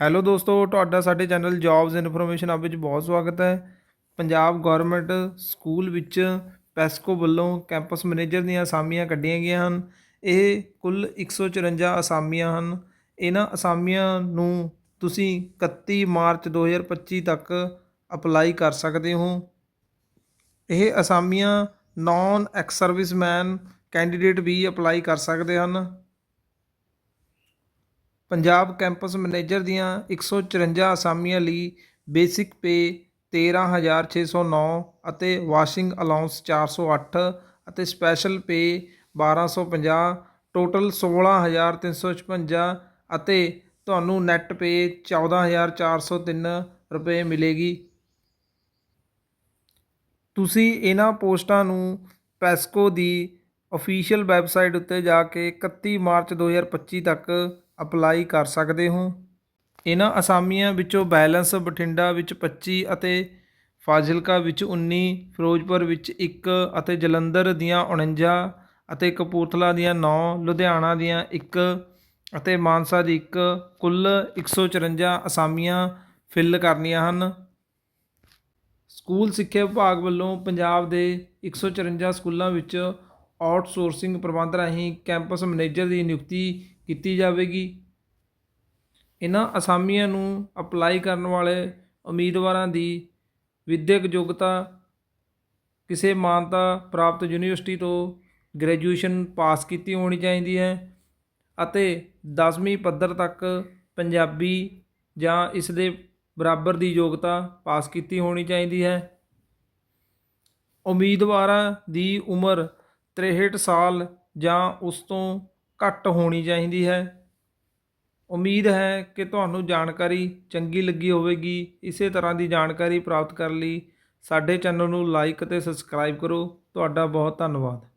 Hello ਦੋਸਤੋ, ਤੁਹਾਡਾ ਸਾਡੇ ਚੈਨਲ ਜੌਬਸ ਇਨਫੋਰਮੇਸ਼ਨ ਆਪ ਵਿੱਚ ਬਹੁਤ ਸਵਾਗਤ ਹੈ। ਪੰਜਾਬ ਗਵਰਨਮੈਂਟ ਸਕੂਲ ਵਿੱਚ ਪੈਸਕੋ ਵੱਲੋਂ ਕੈਂਪਸ ਮੈਨੇਜਰ ਦੀਆਂ ਅਸਾਮੀਆਂ ਕੱਢੀਆਂ ਗਈਆਂ ਹਨ। ਇਹ ਕੁੱਲ 154 ਅਸਾਮੀਆਂ ਹਨ। ਇਹਨਾਂ ਅਸਾਮੀਆਂ ਨੂੰ ਤੁਸੀਂ 31 ਮਾਰਚ 2025 ਤੱਕ ਅਪਲਾਈ ਕਰ ਸਕਦੇ ਹੋ। ਇਹ ਅਸਾਮੀਆਂ ਨਾਨ ਐਕਸ ਸਰਵਿਸਮੈਨ ਕੈਂਡੀਡੇਟ ਵੀ ਅਪਲਾਈ ਕਰ ਸਕਦੇ ਹਨ। ਪੰਜਾਬ ਕੈਂਪਸ ਮੈਨੇਜਰ ਦੀਆਂ 154 ਅਸਾਮੀਆਂ ਲਈ ਬੇਸਿਕ ਪੇ 13609 ਅਤੇ ਵਾਸ਼ਿੰਗ ਅਲਾਉਂਸ 408 ਅਤੇ ਸਪੈਸ਼ਲ ਪੇ 1250 ਟੋਟਲ 16356 ਅਤੇ ਤੁਹਾਨੂੰ ਨੈਟ ਪੇ 14403 ਰੁਪਏ ਮਿਲੇਗੀ। ਤੁਸੀਂ ਇਹਨਾਂ ਪੋਸਟਾਂ ਨੂੰ ਪੈਸਕੋ ਦੀ ਅਫੀਸ਼ੀਅਲ ਵੈਬਸਾਈਟ ਉੱਤੇ ਜਾ ਕੇ 31 ਮਾਰਚ 2025 ਤੱਕ ਅਪਲਾਈ ਕਰ ਸਕਦੇ ਹੋ। ਇਹਨਾਂ ਅਸਾਮੀਆਂ ਵਿੱਚੋਂ ਬੈਲੈਂਸ ਬਠਿੰਡਾ ਵਿੱਚ 25 ਅਤੇ ਫਾਜ਼ਿਲਕਾ ਵਿੱਚ 19 ਫਿਰੋਜ਼ਪੁਰ ਵਿੱਚ 1 ਅਤੇ ਜਲੰਧਰ ਦੀਆਂ 49 ਅਤੇ ਕਪੂਰਥਲਾ ਦੀਆਂ 9 ਲੁਧਿਆਣਾ ਦੀਆਂ 1 ਅਤੇ ਮਾਨਸਾ ਦੀ 1 ਕੁੱਲ 154 ਅਸਾਮੀਆਂ ਫਿਲ ਕਰਨੀਆਂ ਹਨ। ਸਕੂਲ ਸਿੱਖਿਆ ਵਿਭਾਗ ਵੱਲੋਂ ਪੰਜਾਬ ਦੇ 154 ਸਕੂਲਾਂ ਵਿੱਚ ਆਊਟਸੋਰਸਿੰਗ ਪ੍ਰਬੰਧ ਰਾਹੀਂ ਕੈਂਪਸ ਮੈਨੇਜਰ ਦੀ ਨਿਯੁਕਤੀ ਕੀਤੀ ਜਾਵੇਗੀ। ਇਹਨਾਂ ਅਸਾਮੀਆਂ ਨੂੰ ਅਪਲਾਈ ਕਰਨ ਵਾਲੇ ਉਮੀਦਵਾਰਾਂ ਦੀ ਵਿਦਿਅਕ ਯੋਗਤਾ, ਕਿਸੇ ਮਾਨਤਾ ਪ੍ਰਾਪਤ ਯੂਨੀਵਰਸਿਟੀ ਤੋਂ ਗ੍ਰੈਜੂਏਸ਼ਨ ਪਾਸ ਕੀਤੀ ਹੋਣੀ ਚਾਹੀਦੀ ਹੈ ਅਤੇ 10ਵੀਂ ਪੱਧਰ ਤੱਕ ਪੰਜਾਬੀ ਜਾਂ ਇਸ ਦੇ ਬਰਾਬਰ ਦੀ ਯੋਗਤਾ ਪਾਸ ਕੀਤੀ ਹੋਣੀ ਚਾਹੀਦੀ ਹੈ। ਉਮੀਦਵਾਰਾਂ ਦੀ ਉਮਰ 63 ਸਾਲ ਜਾਂ ਉਸ ਤੋਂ ਘੱਟ ਹੋਣੀ ਚਾਹੀਦੀ ਹੈ। ਉਮੀਦ ਹੈ ਕਿ ਤੁਹਾਨੂੰ ਜਾਣਕਾਰੀ ਚੰਗੀ ਲੱਗੀ ਹੋਵੇਗੀ। ਇਸੇ ਤਰ੍ਹਾਂ ਦੀ ਜਾਣਕਾਰੀ ਪ੍ਰਾਪਤ ਕਰਨ ਲਈ ਸਾਡੇ ਚੈਨਲ ਨੂੰ ਲਾਈਕ ਅਤੇ ਸਬਸਕ੍ਰਾਈਬ ਕਰੋ। ਤੁਹਾਡਾ ਬਹੁਤ ਧੰਨਵਾਦ।